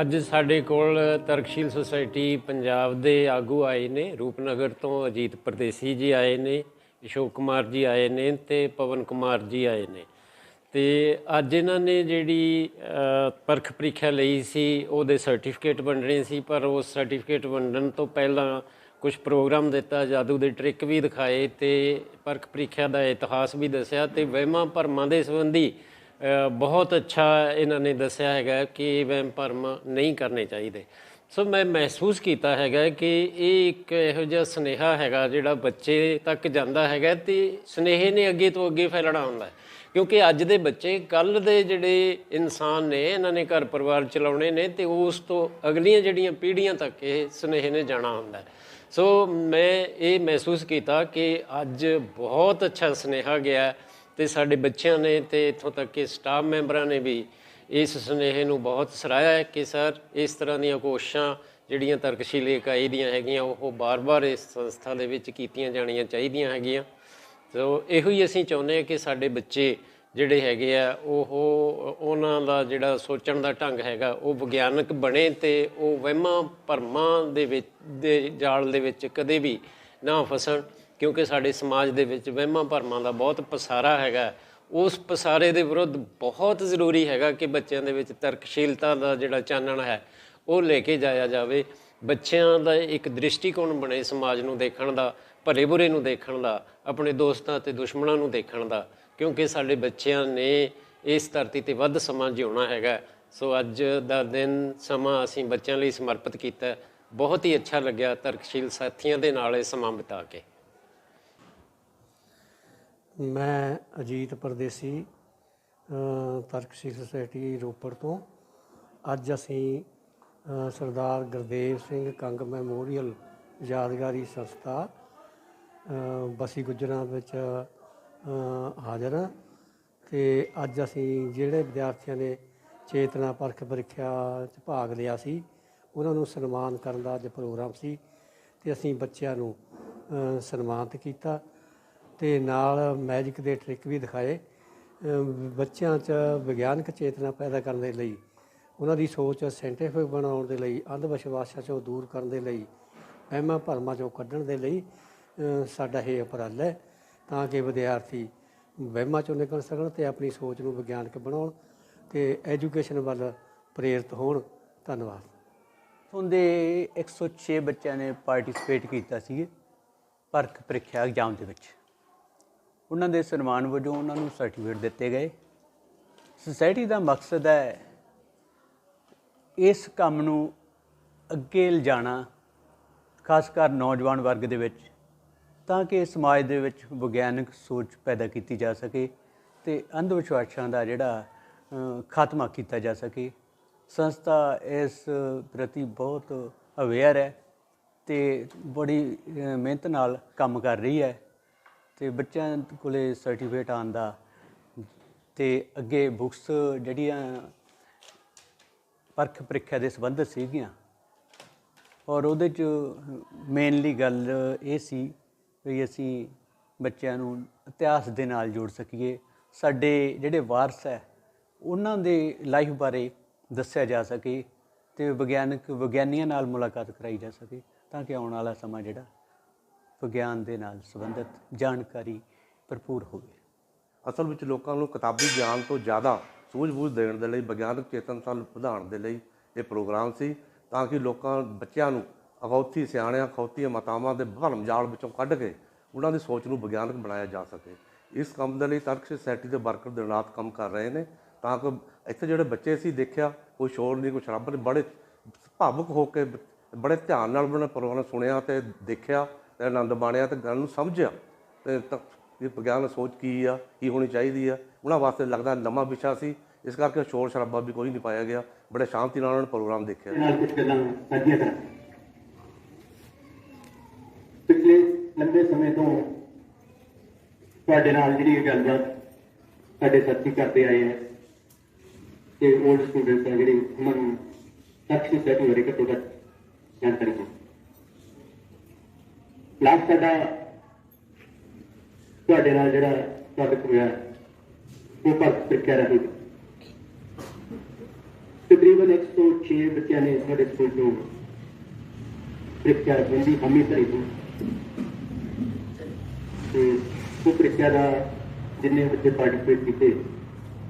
ਅੱਜ ਸਾਡੇ ਕੋਲ ਤਰਕਸ਼ੀਲ ਸੁਸਾਇਟੀ ਪੰਜਾਬ ਦੇ ਆਗੂ ਆਏ ਨੇ। ਰੂਪਨਗਰ ਤੋਂ ਅਜੀਤ ਪਰਦੇਸੀ ਜੀ ਆਏ ਨੇ, ਅਸ਼ੋਕ ਕੁਮਾਰ ਜੀ ਆਏ ਨੇ ਤੇ ਪਵਨ ਕੁਮਾਰ ਜੀ ਆਏ ਨੇ। ਤੇ ਅੱਜ ਇਹਨਾਂ ਨੇ ਜਿਹੜੀ ਪਰਖ ਪ੍ਰੀਖਿਆ ਲਈ ਸੀ, ਉਹਦੇ ਸਰਟੀਫਿਕੇਟ ਵੰਡਣੇ ਸੀ, ਪਰ ਉਸ ਸਰਟੀਫਿਕੇਟ ਵੰਡਣ ਤੋਂ ਪਹਿਲਾਂ ਕੁਝ ਪ੍ਰੋਗਰਾਮ ਦਿੱਤਾ, ਜਾਦੂ ਦੇ ਟ੍ਰਿਕ ਵੀ ਦਿਖਾਏ ਤੇ ਪਰਖ ਪ੍ਰੀਖਿਆ ਦਾ ਇਤਿਹਾਸ ਵੀ ਦੱਸਿਆ ਤੇ ਵਹਿਮਾਂ ਭਰਮਾਂ ਦੇ ਸੰਬੰਧੀ ਬਹੁਤ ਅੱਛਾ ਇਹਨਾਂ ਨੇ ਦੱਸਿਆ ਹੈਗਾ ਕਿ ਵਹਿਮ ਭਰਮ ਨਹੀਂ ਕਰਨੇ ਚਾਹੀਦੇ। ਸੋ ਮੈਂ ਮਹਿਸੂਸ ਕੀਤਾ ਹੈਗਾ ਕਿ ਇਹ ਇੱਕ ਇਹੋ ਜਿਹਾ ਸਨੇਹਾ ਹੈਗਾ ਜਿਹੜਾ ਬੱਚੇ ਤੱਕ ਜਾਂਦਾ ਹੈਗਾ ਤੇ ਸਨੇਹੇ ਨੇ ਅੱਗੇ ਤੋਂ ਅੱਗੇ ਫੈਲਣਾ ਹੁੰਦਾ ਕਿਉਂਕਿ ਅੱਜ ਦੇ ਬੱਚੇ ਕੱਲ ਦੇ ਜਿਹੜੇ ਇਨਸਾਨ ਨੇ, ਇਹਨਾਂ ਨੇ ਘਰ ਪਰਿਵਾਰ ਚਲਾਉਣੇ ਨੇ ਤੇ ਉਸ ਤੋਂ ਅਗਲੀਆਂ ਜਿਹੜੀਆਂ ਪੀੜ੍ਹੀਆਂ ਤੱਕ ਇਹ ਸਨੇਹੇ ਨੇ ਜਾਣਾ ਹੁੰਦਾ ਸੋ ਮੈਂ ਇਹ ਮਹਿਸੂਸ ਕੀਤਾ ਕਿ ਅੱਜ ਬਹੁਤ ਅੱਛਾ ਸਨੇਹਾ ਗਿਆ ਤੇ ਸਾਡੇ ਬੱਚਿਆਂ ਨੇ ਤੇ ਇੱਥੋਂ ਤੱਕ ਕਿ ਸਟਾਫ ਮੈਂਬਰਾਂ ਨੇ ਵੀ ਇਸ ਸੁਨੇਹੇ ਨੂੰ ਬਹੁਤ ਸਰਾਇਆ ਹੈ ਕਿ ਸਰ, ਇਸ ਤਰ੍ਹਾਂ ਦੀਆਂ ਕੋਸ਼ਿਸ਼ਾਂ ਜਿਹੜੀਆਂ ਤਰਕਸ਼ੀਲ ਇਕਾਈ ਦੀਆਂ ਹੈਗੀਆਂ, ਉਹ ਬਾਰ-ਬਾਰ ਇਸ ਸੰਸਥਾ ਦੇ ਵਿੱਚ ਕੀਤੀਆਂ ਜਾਣੀਆਂ ਚਾਹੀਦੀਆਂ ਹੈਗੀਆਂ। ਸੋ ਇਹੋ ਹੀ ਅਸੀਂ ਚਾਹੁੰਦੇ ਹਾਂ ਕਿ ਸਾਡੇ ਬੱਚੇ ਜਿਹੜੇ ਹੈਗੇ ਆ, ਉਹ ਉਹਨਾਂ ਦਾ ਜਿਹੜਾ ਸੋਚਣ ਦਾ ਢੰਗ ਹੈਗਾ, ਉਹ ਵਿਗਿਆਨਕ ਬਣੇ ਤੇ ਉਹ ਵਹਿਮਾਂ ਭਰਮਾਂ ਦੇ ਵਿੱਚ, ਦੇ ਜਾਲ ਦੇ ਵਿੱਚ ਕਦੇ ਵੀ ਨਾ ਫਸਣ। ਕਿਉਂਕਿ ਸਾਡੇ ਸਮਾਜ ਦੇ ਵਿੱਚ ਵਹਿਮਾਂ ਭਰਮਾਂ ਦਾ ਬਹੁਤ ਪਸਾਰਾ ਹੈਗਾ। ਉਸ ਪਸਾਰੇ ਦੇ ਵਿਰੁੱਧ ਬਹੁਤ ਜ਼ਰੂਰੀ ਹੈਗਾ ਕਿ ਬੱਚਿਆਂ ਦੇ ਵਿੱਚ ਤਰਕਸ਼ੀਲਤਾ ਦਾ ਜਿਹੜਾ ਚਾਨਣ ਹੈ, ਉਹ ਲੈ ਕੇ ਜਾਇਆ ਜਾਵੇ। ਬੱਚਿਆਂ ਦਾ ਇੱਕ ਦ੍ਰਿਸ਼ਟੀਕੋਣ ਬਣੇ ਸਮਾਜ ਨੂੰ ਦੇਖਣ ਦਾ ਭਲੇ ਬੁਰੇ ਨੂੰ ਦੇਖਣ ਦਾ, ਆਪਣੇ ਦੋਸਤਾਂ ਤੇ ਦੁਸ਼ਮਣਾਂ ਨੂੰ ਦੇਖਣ ਦਾ। ਕਿਉਂਕਿ ਸਾਡੇ ਬੱਚਿਆਂ ਨੇ ਇਸ ਧਰਤੀ ਤੇ ਵੱਧ ਸਮਾਂ ਜਿਉਣਾ ਹੈਗਾ। ਸੋ ਅੱਜ ਦਾ ਦਿਨ ਸਮਾਂ ਅਸੀਂ ਬੱਚਿਆਂ ਲਈ ਸਮਰਪਿਤ ਕੀਤਾ। ਬਹੁਤ ਹੀ ਅੱਛਾ ਲੱਗਿਆ ਤਰਕਸ਼ੀਲ ਸਾਥੀਆਂ ਦੇ ਨਾਲ ਇਹ ਸਮਾਂ ਬਿਤਾ ਕੇ। ਮੈਂ ਅਜੀਤ ਪਰਦੇਸੀ ਅ, ਤਰਕਸ਼ੀਲ ਸੁਸਾਇਟੀ ਰੋਪੜ ਤੋਂ। ਅੱਜ ਅਸੀਂ ਸਰਦਾਰ ਗੁਰਦੇਵ ਸਿੰਘ ਕੰਗ ਮੈਮੋਰੀਅਲ ਯਾਦਗਾਰੀ ਸੰਸਥਾ ਅ, ਬਸੀ ਗੁਜਰਾਂ ਵਿੱਚ ਹਾਜ਼ਰ ਹਾਂ। ਤੇ ਅੱਜ ਅਸੀਂ ਜਿਹੜੇ ਵਿਦਿਆਰਥੀਆਂ ਨੇ ਚੇਤਨਾ ਪਰਖ ਪ੍ਰੀਖਿਆ 'ਚ ਭਾਗ ਲਿਆ ਸੀ ਉਹਨਾਂ ਨੂੰ ਸਨਮਾਨ ਕਰਨ ਦਾ ਅੱਜ ਪ੍ਰੋਗਰਾਮ ਸੀ ਤੇ ਅਸੀਂ ਬੱਚਿਆਂ ਨੂੰ ਸਨਮਾਨਿਤ ਕੀਤਾ। ਤੇ ਨਾਲ ਮੈਜਿਕ ਦੇ ਟ੍ਰਿਕ ਵੀ ਦਿਖਾਏ ਬੱਚਿਆਂ 'ਚ ਵਿਗਿਆਨਕ ਚੇਤਨਾ ਪੈਦਾ ਕਰਨ ਦੇ ਲਈ, ਉਹਨਾਂ ਦੀ ਸੋਚ ਸਾਇੰਟੀਫਿਕ ਬਣਾਉਣ ਦੇ ਲਈ, ਅੰਧ ਵਿਸ਼ਵਾਸਾਂ 'ਚੋਂ ਦੂਰ ਕਰਨ ਦੇ ਲਈ ਵਹਿਮਾਂ ਭਰਮਾਂ 'ਚੋਂ ਕੱਢਣ ਦੇ ਲਈ ਸਾਡਾ ਇਹ ਉਪਰਾਲਾ ਹੈ, ਤਾਂ ਕਿ ਵਿਦਿਆਰਥੀ ਵਹਿਮਾਂ 'ਚੋਂ ਨਿਕਲ ਸਕਣ ਤੇ ਆਪਣੀ ਸੋਚ ਨੂੰ ਵਿਗਿਆਨਕ ਬਣਾਉਣ ਤੇ ਐਜੂਕੇਸ਼ਨ ਵੱਲ ਪ੍ਰੇਰਿਤ ਹੋਣ। ਧੰਨਵਾਦ। ਇੱਥੋਂ ਦੇ 106 ਬੱਚਿਆਂ ਨੇ ਪਾਰਟਿਸਿਪੇਟ ਕੀਤਾ ਸੀ ਪਰਖ ਪ੍ਰੀਖਿਆ ਐਗਜ਼ਾਮ ਦੇ ਵਿੱਚ। ਉਹਨਾਂ ਦੇ ਸਨਮਾਨ ਵਜੋਂ ਉਹਨਾਂ ਨੂੰ ਸਰਟੀਫਿਕੇਟ ਦਿੱਤੇ ਗਏ। ਸੁਸਾਇਟੀ ਦਾ ਮਕਸਦ ਹੈ ਇਸ ਕੰਮ ਨੂੰ ਅੱਗੇ ਲਿਜਾਣਾ, ਖਾਸ ਕਰ ਨੌਜਵਾਨ ਵਰਗ ਦੇ ਵਿੱਚ, ਤਾਂ ਕਿ ਸਮਾਜ ਦੇ ਵਿੱਚ ਵਿਗਿਆਨਕ ਸੋਚ ਪੈਦਾ ਕੀਤੀ ਜਾ ਸਕੇ ਤੇ ਅੰਧ ਵਿਸ਼ਵਾਸਾਂ ਦਾ ਜਿਹੜਾ ਖਾਤਮਾ ਕੀਤਾ ਜਾ ਸਕੇ। ਸੰਸਥਾ ਇਸ ਪ੍ਰਤੀ ਬਹੁਤ ਅਵੇਅਰ ਹੈ ਤੇ ਬੜੀ ਮਿਹਨਤ ਨਾਲ ਕੰਮ ਕਰ ਰਹੀ ਹੈ। ਤੇ ਬੱਚਿਆਂ ਕੋਲੇ ਸਰਟੀਫਿਕੇਟ ਆਉਣ ਦਾ ਤੇ ਅੱਗੇ ਬੁੱਕਸ ਜਿਹੜੀਆਂ ਪਰਖ ਪ੍ਰੀਖਿਆ ਦੇ ਸੰਬੰਧਿਤ ਸੀਗੀਆਂ। ਔਰ ਉਹਦੇ ਚ ਮੇਨਲੀ ਗੱਲ ਇਹ ਸੀ ਵੀ ਅਸੀਂ ਬੱਚਿਆਂ ਨੂੰ ਇਤਿਹਾਸ ਦੇ ਨਾਲ ਜੋੜ ਸਕੀਏ। ਸਾਡੇ ਜਿਹੜੇ ਵਾਰਸ ਹੈ, ਉਹਨਾਂ ਦੇ ਲਾਈਫ ਬਾਰੇ ਦੱਸਿਆ ਜਾ ਸਕੇ ਤੇ ਵਿਗਿਆਨਕ ਵਿਗਿਆਨੀਆਂ ਨਾਲ ਮੁਲਾਕਾਤ ਕਰਾਈ ਜਾ ਸਕੇ ਤਾਂ ਕਿ ਆਉਣ ਵਾਲਾ ਸਮਾਂ ਜਿਹੜਾ ਵਿਗਿਆਨ ਦੇ ਨਾਲ ਸੰਬੰਧਿਤ ਜਾਣਕਾਰੀ ਭਰਪੂਰ ਹੋਵੇ। ਅਸਲ ਵਿੱਚ ਲੋਕਾਂ ਨੂੰ ਕਿਤਾਬੀ ਗਿਆਨ ਤੋਂ ਜ਼ਿਆਦਾ ਸੂਝ-ਬੂਝ ਦੇਣ ਦੇ ਲਈ, ਵਿਗਿਆਨਕ ਚੇਤਨਤਾ ਨੂੰ ਵਧਾਉਣ ਦੇ ਲਈ ਇਹ ਪ੍ਰੋਗਰਾਮ ਸੀ, ਤਾਂ ਕਿ ਲੋਕਾਂ, ਬੱਚਿਆਂ ਨੂੰ ਅਖੌਤੀ ਸਿਆਣਿਆਂ, ਅਖੌਤੀਆਂ ਮਤਾਵਾਂ ਦੇ ਭਰਮ ਜਾਲ ਵਿੱਚੋਂ ਕੱਢ ਕੇ ਉਹਨਾਂ ਦੀ ਸੋਚ ਨੂੰ ਵਿਗਿਆਨਕ ਬਣਾਇਆ ਜਾ ਸਕੇ। ਇਸ ਕੰਮ ਦੇ ਲਈ ਤਰਕ ਸੋਸਾਇਟੀ ਦੇ ਵਰਕਰ ਦਿਨ ਰਾਤ ਕੰਮ ਕਰ ਰਹੇ ਨੇ, ਤਾਂ ਕਿ ਇੱਥੇ ਜਿਹੜੇ ਬੱਚੇ ਸੀ ਦੇਖਿਆ, ਕੋਈ ਸ਼ੋਰ ਨਹੀਂ, ਕੋਈ ਸ਼ਰਾਬ ਨਹੀਂ, ਬੜੇ ਭਾਵੁਕ ਹੋ ਕੇ, ਬੜੇ ਧਿਆਨ ਨਾਲ ਉਹਨਾਂ ਨੇ ਪ੍ਰੋਗਰਾਮ ਸੁਣਿਆ ਤੇ ਦੇਖਿਆ। ਤੇ ਆਨੰਦ ਮਾਣਿਆ ਤੇ ਗੱਲ ਨੂੰ ਸਮਝਿਆ ਤੇ ਇਹ ਵਿਗਿਆਨ ਸੋਚ ਕੀ ਆ, ਕੀ ਹੋਣੀ ਚਾਹੀਦੀ ਆ। ਉਹਨਾਂ ਵਾਸਤੇ ਲੱਗਦਾ ਨਵਾਂ ਵਿਸ਼ਾ ਸੀ। ਇਸ ਕਰਕੇ ਸ਼ੋਰ ਸ਼ਰਾਬਾ ਵੀ ਕੋਈ ਨਹੀਂ ਪਾਇਆ ਗਿਆ। ਬੜੇ ਸ਼ਾਂਤੀ ਨਾਲ ਉਹਨਾਂ ਨੇ ਪ੍ਰੋਗਰਾਮ ਦੇਖਿਆ। ਪਿਛਲੇ ਲੰਬੇ ਸਮੇਂ ਤੋਂ ਤੁਹਾਡੇ ਨਾਲ ਜਿਹੜੀ ਇਹ ਗੱਲਬਾਤ ਸਾਡੇ ਸਾਥੀ ਕਰਦੇ ਆਏ ਹੈ ਤੇ 올ਡ ਸਟੂਡੈਂਟਸ ਆ ਜਿਹੜੇ ਉਹਨਾਂ ਨੂੰ ਤੱਕ ਸੈਟ ਬਾਰੇ ਘੱਟੋ ਘੱਟ ਜਾਣਕਾਰੀ ਹੈ ਲਾਸਟ ਸਾਡਾ ਤੁਹਾਡੇ ਨਾਲ ਜਿਹੜਾ ਸਵਾਗਤ ਹੋਇਆ ਉਹ ਭਗਤ ਪ੍ਰੀਖਿਆ ਰਹੀ। ਤਕਰੀਬਨ ਤਕਰੀਬਨ 106 ਬੱਚਿਆਂ ਨੇ ਸਾਡੇ ਸਕੂਲ ਤੋਂ ਪ੍ਰੀਖਿਆ ਬੰਦੀ ਹਮੀ ਭਰੀ ਸੀ। ਤੇ ਉਹ ਪ੍ਰੀਖਿਆ ਦਾ ਜਿੰਨੇ ਬੱਚੇ ਪਾਰਟਿਸਿਪੇਟ ਕੀਤੇ,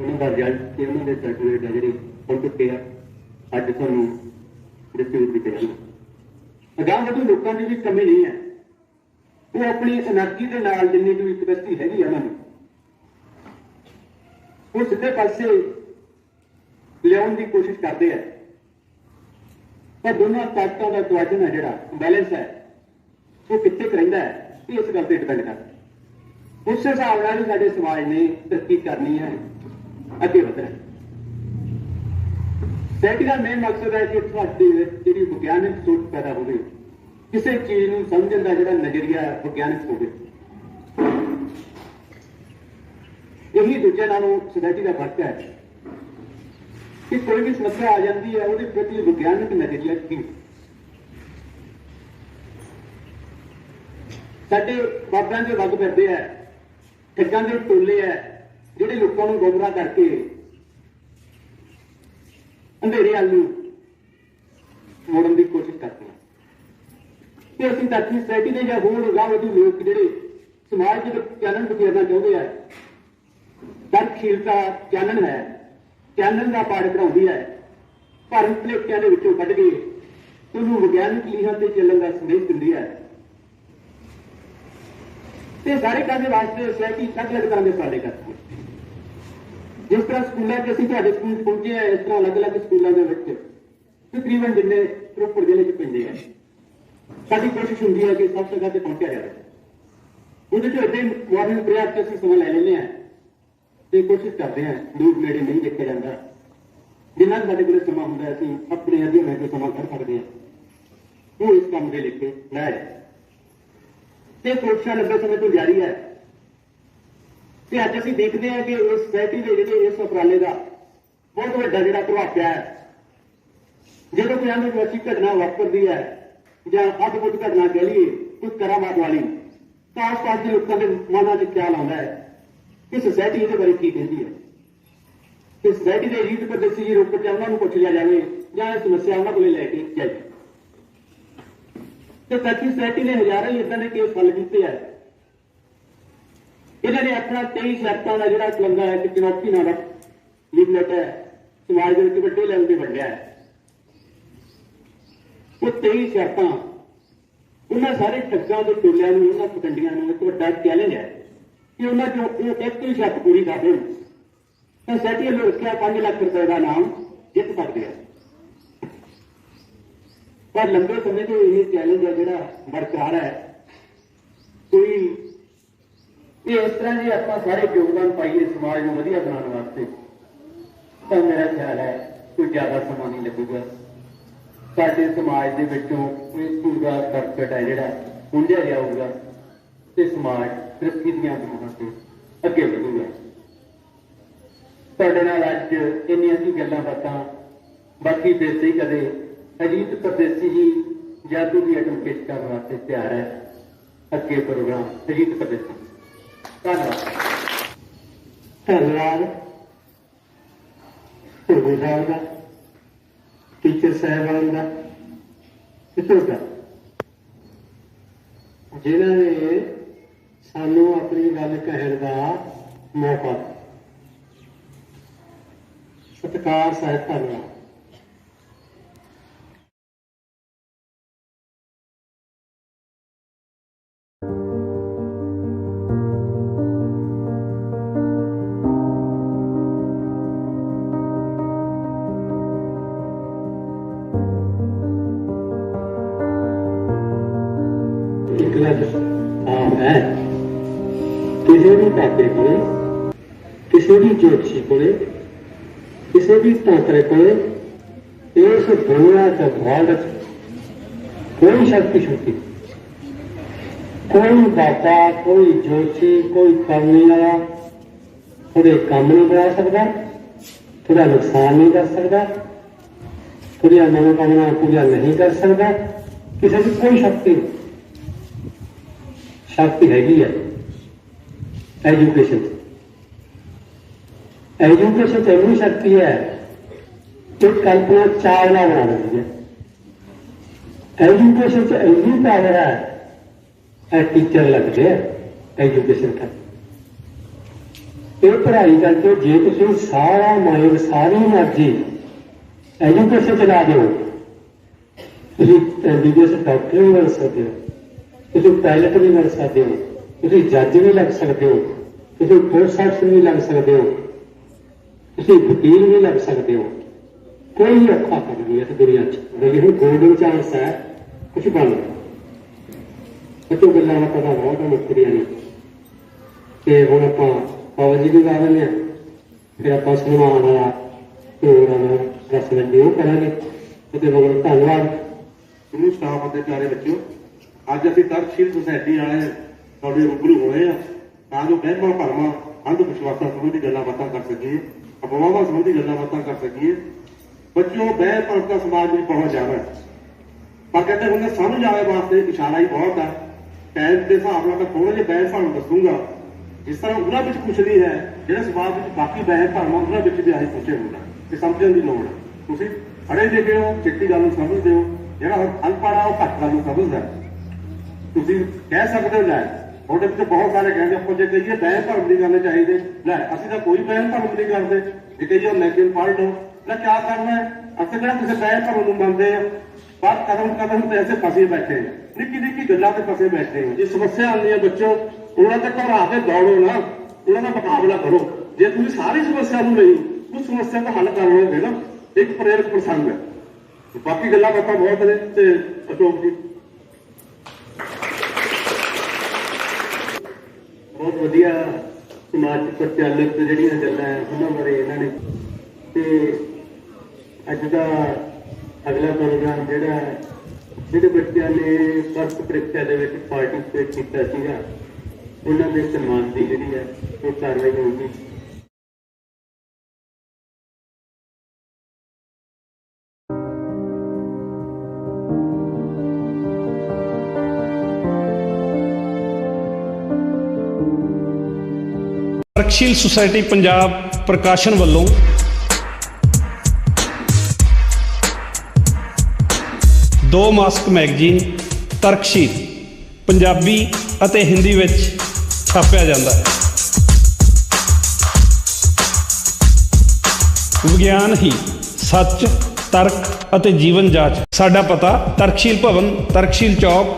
ਉਹਨਾਂ ਦਾ ਰਿਜ਼ਲਟ ਤੇ ਉਹਨਾਂ ਦੇ ਸਰਟੀਫਿਕੇਟ ਆ ਜਿਹੜੇ ਹੁਣ ਚੁੱਕੇ ਆ, ਅੱਜ ਤੁਹਾਨੂੰ ਡਿਸਟ੍ਰੀਬਿਊਟ ਕੀਤੇ ਜਾਣਗੇ ਅਗਾਂਹ ਵਧੂ ਲੋਕਾਂ ਦੀ ਵੀ ਕਮੀ ਨਹੀਂ ਹੈ। ਉਹ ਆਪਣੀ એનર્ਜੀ ਦੇ ਨਾਲ ਜਿੰਨੀ ਵੀ ਕਪੈਸਿਟੀ ਹੈਗੀ ਉਹਨਾਂ ਨੂੰ ਉਹ ਸਿੱਧੇ ਪਾਸੇ ਲਿਆਉਣ ਦੀ ਕੋਸ਼ਿਸ਼ ਕਰਦੇ ਆ। ਪਰ ਦੋਨਾਂ ਤਾਕਤਾਂ ਦਾ ਤਵਾਜਨ ਹੈ ਜਿਹੜਾ ਬੈਲੈਂਸ ਹੈ। ਉਹ ਕਿੱਥੇ ਰਹਿੰਦਾ ਹੈ, ਇਹ ਇਸ ਗੱਲ ਤੇ ਡਿਪੈਂਡ ਕਰਦਾ। ਉਸ ਹਿਸਾਬ ਨਾਲ ਹੀ ਸਾਡੇ ਸਮਾਜ ਨੇ ਤਰੱਕੀ ਕਰਨੀ ਹੈ, ਅੱਗੇ ਵਧਣਾ ਸੈਟੀ ਦਾ ਮੇਨ ਮਕਸਦ ਹੈ ਕਿ ਤੁਹਾਡੇ ਜਿਹੜੀ ਵਿਗਿਆਨਕ ਸੋਚ ਪੈਦਾ ਹੋਵੇ। ਕਿਸੇ ਚੀਜ਼ ਨੂੰ ਸਮਝਣ ਦਾ ਜਿਹੜਾ ਨਜ਼ਰੀਆ ਵਿਗਿਆਨਕ ਹੋਵੇ। ਇਹੀ ਦੂਜੇ ਨਾਲੋਂ ਸੋਸਾਇਟੀ ਦਾ ਫ਼ਰਕ ਹੈ ਕਿ ਕੋਈ ਵੀ ਸਮੱਸਿਆ ਆ ਜਾਂਦੀ ਹੈ, ਉਹਦੇ ਪ੍ਰਤੀ ਵਿਗਿਆਨਕ ਨਜ਼ਰੀਆ ਕੀ? ਸਾਡੇ ਬਾਬਿਆਂ ਦੇ ਵਗ ਫਿਰਦੇ ਆ, ਠੱਗਾਂ ਦੇ ਟੋਲੇ ਆ, ਜਿਹੜੇ ਲੋਕਾਂ ਨੂੰ ਗੋਬਰਾ ਕਰਕੇ ਅੰਧੇਰੇ ਵੱਲ ਨੂੰ ਮੋੜਨ ਦੀ ਕੋਸ਼ਿਸ਼ ਕਰਦੇ ਆ ਤੇ ਅਸੀਂ ਧਰਤੀ ਸੋਸਾਇਟੀ ਦੇ ਜਾਂ ਹੋਰ ਗਾਵਦੀ ਲੋਕ ਜਿਹੜੇ ਸਮਾਜ ਦੇ ਵਿੱਚ ਚਾਨਣ ਚਾਹੁੰਦੇ ਆ। ਦਰਖੀਲਤਾ ਚਾਨਣ ਹੈ, ਚਾਨਣ ਦਾ ਪਾੜ ਕਰਾਉਂਦੀ ਹੈ। ਭਰਮ ਭਲੇਖਿਆਂ ਦੇ ਵਿੱਚੋਂ ਕੱਢ ਕੇ ਉਹਨੂੰ ਵਿਗਿਆਨਕ ਲੀਹਾਂ ਤੇ ਚੱਲਣ ਦਾ ਸੰਦੇਸ਼ ਦਿੰਦੀ ਹੈ। ਤੇ ਸਾਰੇ ਕੰਮ ਦੇ ਵਾਸਤੇ ਸੋਸਾਇਟੀ ਅਲੱਗ-ਅਲੱਗ ਤਰ੍ਹਾਂ ਦੇ ਉਪਰਾਲੇ ਕਰਦੀ ਹੈ। ਜਿਸ ਤਰ੍ਹਾਂ ਸਕੂਲਾਂ 'ਚ ਅਸੀਂ ਤੁਹਾਡੇ ਸਕੂਲ ਪਹੁੰਚੇ ਆ, ਇਸ ਤਰ੍ਹਾਂ ਅਲੱਗ-ਅਲੱਗ ਸਕੂਲਾਂ ਦੇ ਵਿੱਚ ਤਕਰੀਬਨ ਜਿੰਨੇ ਰੋਪੜ ਜ਼ਿਲ੍ਹੇ 'ਚ ਪੈਂਦੇ ਆ। ਸਾਡੀ ਕੋਸ਼ਿਸ਼ ਹੁੰਦੀ ਹੈ ਕਿ ਸਭ ਜਗ੍ਹਾ ਤੇ ਪਹੁੰਚਿਆ ਜਾਵੇ। ਉਹਦੇ 'ਚ ਇੱਦਾਂ ਮਾਰਨਿੰਗ ਪ੍ਰੇਅਰ 'ਚ ਅਸੀਂ ਸਮਾਂ ਲੈ ਲੈਂਦੇ ਆ ਤੇ ਕੋਸ਼ਿਸ਼ ਕਰਦੇ ਆ ਦੂਰ ਨੇੜੇ ਨਹੀਂ ਦੇਖਿਆ ਜਾਂਦਾ। ਜਿੰਨਾ ਸਾਡੇ ਕੋਲ ਸਮਾਂ ਹੁੰਦਾ, ਅਸੀਂ ਆਪਣੇ ਅਧਿਐਨ ਵਿੱਚ ਸਮਾਂ ਕਰ ਸਕਦੇ ਹਾਂ। ਉਹ ਇਸ ਕੰਮ ਦੇ ਲਿਖੇ ਲੈ ਜਾਏ ਤੇ ਕੋਸ਼ਿਸ਼ਾਂ ਲੰਬੇ ਸਮੇਂ ਤੋਂ ਜਾਰੀ ਹੈ। ਤੇ ਅੱਜ ਅਸੀਂ ਦੇਖਦੇ ਹਾਂ ਕਿ ਇਸ ਸੋਸਾਇਟੀ ਦੇ ਜਿਹੜੇ ਇਸ ਉਪਰਾਲੇ ਦਾ ਬਹੁਤ ਵੱਡਾ ਜਿਹੜਾ ਪ੍ਰਭਾਵ ਪਿਆ ਹੈ। ਜਦੋਂ ਕੋਈ ਆਂਦੇ ਕੋਈ ਘਟਨਾ ਵਾਪਰਦੀ ਹੈ ਜਾਂ ਅਦਭੁਤ ਘਟਨਾ ਕਹਿ ਲਈਏ, ਕੋਈ ਕਰਾਮਾਤ ਵਾਲੀ, ਤਾਂ ਆਸ-ਪਾਸ ਦੇ ਲੋਕਾਂ ਦੇ ਮਨਾਂ 'ਚ ਖਿਆਲ ਆਉਂਦਾ ਹੈ ਕਿ ਸੋਸਾਇਟੀ ਇਹਦੇ ਬਾਰੇ ਕੀ ਕਹਿੰਦੀ ਹੈ। ਕਿ ਸੋਸਾਇਟੀ ਦੇ ਰੀਤ ਪ੍ਰਦੇਸੀ ਜੀ ਰੋਪੜ ਕੇ ਉਹਨਾਂ ਨੂੰ ਪੁੱਛ ਲਿਆ ਜਾਵੇ ਜਾਂ ਇਹ ਸਮੱਸਿਆ ਉਹਨਾਂ ਕੋਲੇ ਲੈ ਕੇ ਜਾਏ। ਤੇ ਸਾਡੀ ਸੋਸਾਇਟੀ ਨੇ ਹਜ਼ਾਰਾਂ ਹੀ ਇਦਾਂ ਦੇ ਕੇਸ ਹੱਲ ਕੀਤੇ ਆ। ਇਹਨਾਂ ਨੇ ਆਪਣਾ 23 ਸ਼ਰਤਾਂ ਦਾ ਜਿਹੜਾ ਚਲੰਦਾ ਹੈ ਕਿ ਚੁਣੌਤੀ ਨਾਲ ਲੀਫਲੈਟ ਹੈ, ਸਮਾਜ ਦੇ ਵਿੱਚ ਵੱਡੇ ਲੈਵਲ ਤੇ ਵੰਡਿਆ ਹੈ। ਉਹ 23 ਸ਼ਰਤਾਂ। ਉਹਨਾਂ ਸਾਰੇ ਠੱਗਾਂ ਦੇ ਟੋਲਿਆਂ ਨੂੰ, ਉਹਨਾਂ ਪਟੰਡੀਆਂ ਨੂੰ ਇੱਕ ਵੱਡਾ ਚੈਲੰਜ ਹੈ ਕਿ ਉਹਨਾਂ ਚੋਂ ਉਹ ਇੱਕ ਹੀ ਸ਼ਰਤ ਪੂਰੀ ਕਰ ਦੇਣ। ਤਾਂ ਸੈਟੀ ਵੱਲੋਂ ਰੱਖਿਆ 5 ਲੱਖ ਰੁਪਏ ਦਾ ਨਾਮ ਜਿੱਤ ਸਕਦੇ ਆ। ਪਰ ਲੰਬੇ ਸਮੇਂ ਤੋਂ ਇਹ ਚੈਲੰਜ ਹੈ ਜਿਹੜਾ ਬਰਕਰਾਰ ਹੈ। ਕੋਈ ਇਹ ਇਸ ਤਰ੍ਹਾਂ ਜੇ ਆਪਾਂ ਸਾਰੇ ਯੋਗਦਾਨ ਪਾਈਏ ਸਮਾਜ ਨੂੰ ਵਧੀਆ ਬਣਾਉਣ ਵਾਸਤੇ, ਤਾਂ ਮੇਰਾ ਖਿਆਲ ਹੈ ਕੋਈ ਜ਼ਿਆਦਾ ਸਮਾਂ ਨਹੀਂ ਲੱਗੂਗਾ। ਸਾਡੇ ਸਮਾਜ ਦੇ ਵਿੱਚੋਂ ਇਹ ਪੂਰਾ ਕਰਕਟ ਹੈ ਜਿਹੜਾ ਹੁੰਜਿਆ ਜਾਊਗਾ ਤੇ ਸਮਾਜ ਤਰੱਕੀ ਦੀਆਂ ਰਾਹਾਂ ਤੇ ਅੱਗੇ ਵਧੂਗਾ। ਤੁਹਾਡੇ ਨਾਲ ਅੱਜ ਇੰਨੀਆਂ ਜੀ ਗੱਲਾਂ ਬਾਤਾਂ, ਬਾਕੀ ਫਿਰ ਕਦੇ ਅਜੀਤ ਪ੍ਰਦੇਸੀ ਜੀ ਜਾਦੂ ਦੀ ਆਈਟਮ ਪੇਸ਼ ਕਰਨ ਵਾਸਤੇ ਤਿਆਰ ਹੈ। ਅੱਗੇ ਪ੍ਰੋਗਰਾਮ ਅਜੀਤ ਪ੍ਰਦੇਸੀ। ਧੰਨਵਾਦ। ਧੰਨਵਾਦ। ਗੁਰੂ ਦਾ ਟੀਚਰ ਸਾਹਿਬਾਨ ਦਾ। ਤੇ ਤੁਹਾਡਾ ਜਿਨ੍ਹਾਂ ਨੇ ਸਾਨੂੰ ਆਪਣੀ ਗੱਲ ਕਹਿਣ ਦਾ ਮੌਕਾ ਦਿੱਤਾ। ਸਤਿਕਾਰ ਸਹਿਤ ਧੰਨਵਾਦ। ਬਾਬੇ ਕੋਲੇ ਕਿਸੇ ਵੀ ਜੋਤਸ਼ੀ ਕੋਲੇ, ਕਿਸੇ ਵੀ ਤੰਤਰੇ ਕੋਲੇ, ਇਸ ਦੁਨੀਆ ਦਾ ਭਾਗ ਕੋਈ ਸ਼ਕਤੀ ਸ਼ਕਤੀ ਕੋਈ ਬਾਬਾ ਕੋਈ ਜੋਸ਼ੀ ਕੋਈ ਕਰਨੀ ਵਾਲਾ ਉਹਦੇ ਕੰਮ ਨਹੀਂ ਕਰਾ ਸਕਦਾ, ਉਹਦਾ ਨੁਕਸਾਨ ਨਹੀਂ ਕਰ ਸਕਦਾ, ਉਹਦੀਆਂ ਮਨੋਕਾਮਨਾ ਪੂਜਾ ਨਹੀਂ ਕਰ ਸਕਦਾ, ਕਿਸੇ ਦੀ ਕੋਈ ਸ਼ਕਤੀ ਨਹੀਂ। ਸ਼ਕਤੀ ਹੈਗੀ ਹੈ एज्युकेशन एज्युकेशन एवढी शक्ती आहे ते कल्पना चाळला होणार एज्युकेशनची एवढी पावर आहे टीचरला कਦੇ एजुकेशन ਦਾ ਇਹ ਪੜ੍ਹਾਈ ਕਰਕੇ ਜੇ ਤੁਸੀਂ ਸਾਰਾ ਮਾਇੰਡ ਸਾਰੀ એનર્ਜੀ ਐਜੂਕੇਸ਼ਨ ਚਲਾ ਦਿਓ, ਤੁਸੀਂ ਐਮਬੀਬੀਐਸ ਡਾਕਟਰ ਵੀ ਬਣ ਸਕਦੇ ਹੋ, ਤੁਸੀਂ ਪਾਇਲਟ ਵੀ ਬਣ ਸਕਦੇ ਹੋ। ਤੁਸੀਂ ਜੱਜ ਵੀ ਲੱਗ ਸਕਦੇ ਹੋ, ਤੁਸੀਂ ਪੁਲਿਸ ਅਫਸਰ ਵੀ ਲੱਗ ਸਕਦੇ ਹੋ, ਤੁਸੀਂ ਵਕੀਲ ਵੀ ਲੱਗ ਸਕਦੇ ਹੋ। ਕੋਈ ਔਖਾ ਕੰਮ ਨਹੀਂ ਇਸ ਦੁਨੀਆ 'ਚ। ਬਈ ਗੋਲਡਨ ਚਾਂਸ ਹੈ ਕੁਝ ਬਣ ਬੱਚੋ ਗੱਲਾਂ ਦਾ ਪਤਾ ਬਹੁਤ ਹੈ ਨੇ। ਤੇ ਹੁਣ ਆਪਾਂ ਬਾਬਾ ਜੀ ਦੀ ਗਾ ਦਿੰਦੇ ਹਾਂ। ਫਿਰ ਆਪਾਂ ਸਨਮਾਨ ਵਾਲਾ ਪ੍ਰੋਗਰਾਮ ਦੱਸ ਲੈਂਦੇ ਉਹ ਕਰਾਂਗੇ। ਉਹਦੇ ਬਹੁਤ ਧੰਨਵਾਦ। ਨੂੰ ਸਟਾਫ ਅਤੇ ਪਿਆਰੇ ਬੱਚਿਓ, ਅੱਜ ਅਸੀਂ ਤਰਕਸ਼ੀਲ ਸੁਸਾਇਟੀ ਵਾਲੇ ਤੁਹਾਡੇ ਰੂਬਰੂ ਹੋਏ ਆ। ਤਾਂ ਜੋ ਵਹਿਮਾਂ ਭਰਮਾਂ ਅੰਧ ਵਿਸ਼ਵਾਸਾਂ ਸੰਬੰਧੀ ਗੱਲਾਂ ਬਾਤਾਂ ਕਰ ਸਕੀਏ ਅਫਵਾਹਾਂ ਸੰਬੰਧੀ ਗੱਲਾਂ ਬਾਤਾਂ ਕਰ ਸਕੀਏ। ਬੱਚਿਓ ਵਹਿਮ ਭਰਮ ਦਾ ਸਮਾਜ ਵਿੱਚ ਬਹੁਤ ਜ਼ਿਆਦਾ ਹੈ ਪਰ ਕਹਿੰਦੇ ਹੁੰਦੇ ਸਮਝ ਆਏ ਵਾਸਤੇ ਇਸ਼ਾਰਾ ਹੀ ਬਹੁਤ ਹੈ ਟਾਈਮ ਦੇ ਹਿਸਾਬ ਨਾਲ ਮੈਂ ਥੋੜੇ ਜਿਹੇ ਬਹਿ ਭਰਮ ਦੱਸੂਗਾ। ਜਿਸ ਤਰ੍ਹਾਂ ਉਹਨਾਂ ਵਿੱਚ ਕੁਛ ਨਹੀਂ ਹੈ ਜਿਹੜੇ ਸਮਾਜ ਵਿੱਚ ਬਾਕੀ ਵਹਿਮ ਭਰਮ ਆ, ਉਹਨਾਂ ਵਿੱਚ ਵੀ ਆਹੀ ਪੁੱਛੇ ਹੁੰਦਾ। ਤੇ ਸਮਝਣ ਦੀ ਲੋੜ ਹੈ ਤੁਸੀਂ ਪੜ੍ਹੇ ਲਿਖੇ ਹੋ ਚਿੱਟੀ ਗੱਲ ਨੂੰ ਸਮਝਦੇ ਹੋ। ਜਿਹੜਾ ਅਨਪੜ੍ਹ ਆ ਉਹ ਘੱਟ ਗੱਲ ਨੂੰ ਸਮਝਦਾ। ਤੁਸੀਂ ਕਹਿ ਸਕਦੇ ਹੋ ਲੈ। ਉਹਦੇ ਵਿੱਚ ਬਹੁਤ ਸਾਰੇ ਕਹਿੰਦੇ ਆਪਾਂ ਜੇ ਕਹੀਏ ਵਹਿਮ ਭਰਮ ਨਹੀਂ ਕਰਨੇ ਚਾਹੀਦੇ, ਲੈ ਅਸੀਂ ਤਾਂ ਕੋਈ ਵਹਿਮ ਭਰਮ ਨਹੀਂ ਕਰਦੇ। ਜੇ ਕਹੀਏ ਮੈਗਜ਼ੀਨ ਪੜ੍ਹ ਲਓ ਲੈ ਕੀ ਕਰਨਾ ਹੈ? ਅਸੀਂ ਕਿਹੜਾ ਕਿਸੇ ਵਹਿਮ ਭਰਮ ਨੂੰ ਮੰਨਦੇ ਆ ਪਰ ਕਦਮ ਕਦਮ ਤੇ ਐਸੇ ਫਸੇ ਬੈਠੇ ਨਿੱਕੀ ਨਿੱਕੀ ਗੱਲਾਂ ਤੇ ਫਸੇ ਬੈਠੇ ਹਾਂ। ਜੇ ਸਮੱਸਿਆ ਆਉਂਦੀ ਹੈ ਬੱਚੋ, ਉਹਨਾਂ ਤੇ ਘਬਰਾ ਕੇ ਦੌੜੋ ਨਾ। ਉਹਨਾਂ ਦਾ ਮੁਕਾਬਲਾ ਕਰੋ। ਜੇ ਤੁਸੀਂ ਸਾਰੀ ਸਮੱਸਿਆ ਨੂੰ ਨਹੀਂ, ਉਸ ਸਮੱਸਿਆ ਦਾ ਹੱਲ ਕਰ ਲਓਗੇ ਨਾ, ਇੱਕ ਪ੍ਰੇਰਕ ਪ੍ਰਸੰਗ ਹੈ। ਬਾਕੀ ਗੱਲਾਂ ਬਾਤਾਂ ਬਹੁਤ ਨੇ ਤੇ ਅਸ਼ੋਕ ਜੀ। ਬਹੁਤ ਵਧੀਆ ਸਮਾਜ ਪ੍ਰਚਲਿਤ ਜਿਹੜੀਆਂ ਗੱਲਾਂ ਹੈ ਉਹਨਾਂ ਬਾਰੇ ਇਹਨਾਂ ਨੇ। ਤੇ ਅੱਜ ਦਾ ਅਗਲਾ ਪ੍ਰੋਗਰਾਮ ਜਿਹੜਾ ਹੈ, ਜਿਹੜੇ ਬੱਚਿਆਂ ਨੇ ਫਸਟ ਪ੍ਰੀਖਿਆ ਦੇ ਵਿੱਚ ਪਾਰਟਿਸਿਪੇਟ ਕੀਤਾ ਸੀਗਾ ਉਹਨਾਂ ਦੇ ਸਨਮਾਨ ਦੀ ਜਿਹੜੀ ਹੈ ਉਹ ਕਾਰਵਾਈ ਹੋਊਗੀ। ਤਰਕਸ਼ੀਲ ਸੁਸਾਇਟੀ ਪੰਜਾਬ ਪ੍ਰਕਾਸ਼ਨ ਵੱਲੋਂ ਦੋ ਮਾਸਕ ਮੈਗਜ਼ੀਨ, ਤਰਕਸ਼ੀਲ, ਪੰਜਾਬੀ ਅਤੇ ਹਿੰਦੀ ਵਿੱਚ ਛਾਪਿਆ ਜਾਂਦਾ ਹੈ। ਵਿਗਿਆਨ ਹੀ ਸੱਚ, ਤਰਕ ਅਤੇ ਜੀਵਨ ਜਾਂਚ ਸਾਡਾ ਪਤਾ ਤਰਕਸ਼ੀਲ ਭਵਨ, ਤਰਕਸ਼ੀਲ ਚੌਕ